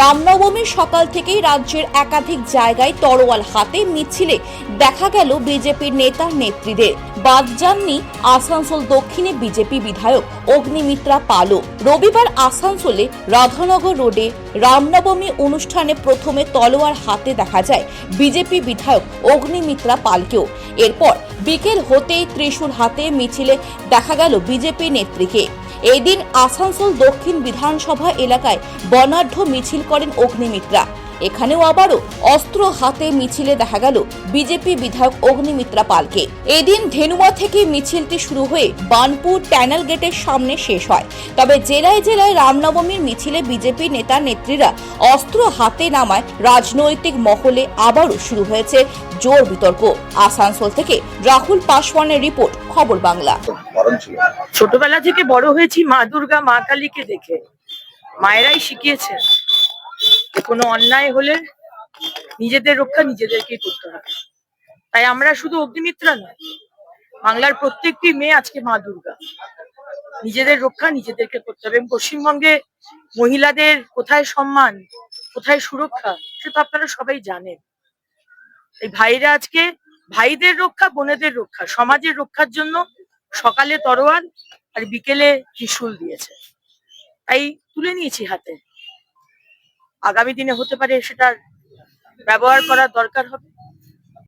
রামনবমীর সকাল থেকেই রাজ্যের একাধিক জায়গায় তরোয়াল হাতে মিছিলে। দেখা গেল বিজেপির নেতা নেত্রীদের। বাদ যাননি আসানসোল দক্ষিণে বিজেপি বিধায়ক অগ্নিমিত্রা পালও। রবিবার আসানসোলে রাধানগর রোডে রামনবমী অনুষ্ঠানে প্রথমে তলোয়ার হাতে দেখা যায় বিজেপি বিধায়ক অগ্নিমিত্রা পালকেও। এরপর বিকেল হতেই ত্রিশূল হাতে মিছিলে দেখা গেল বিজেপি নেত্রীকে। এই দিন আসানসোল দক্ষিণ বিধানসভা এলাকায় বনাঢ্য মিছিল করেন অগ্নিমিত্রা। এখানেও আবারও অস্ত্র হাতে মিছিলে দেখা গেল বিজেপি বিধায়ক অগ্নিমিত্রা পালকে। এদিন ধেনুয়া থেকে মিছিলটি শুরু হয়ে বানপুর ট্যানেল গেটের সামনে শেষ হয়। তবে জেলায় জেলায় রামনবমীর মিছিলে বিজেপি নেতা নেত্রীরা অস্ত্র হাতে নামায় রাজনৈতিক মহলে আবারও শুরু হয়েছে জোর বিতর্ক। আসানসোল থেকে রাহুল পাসওয়ানের রিপোর্ট খবর বাংলা। ছোটবেলা থেকে বড় হয়েছি মা দুর্গা মা কালীকে দেখে। মায়েরাই শিখিয়েছে কোনো অন্যায় হলে নিজেদের রক্ষা নিজেদেরকেই করতে হবে। তাই আমরা শুধু অগ্নিমিত্রা নয়, বাংলার প্রত্যেকটি মেয়ে আজকে মা দুর্গা। নিজেদের রক্ষা নিজেদেরকে করতে হবে। পশ্চিমবঙ্গে মহিলাদের কোথায় সম্মান, কোথায় সুরক্ষা, সে তো আপনারা সবাই জানেন। এই ভাইরা আজকে ভাইদের রক্ষা, বোনেদের রক্ষা, সমাজের রক্ষার জন্য সকালে তরোয়াল আর বিকেলে ত্রিশুল দিয়েছে। তাই তুলে নিয়েছি হাতে। আগামী দিনে হতে পারে সেটার ব্যবহার করা দরকার হবে।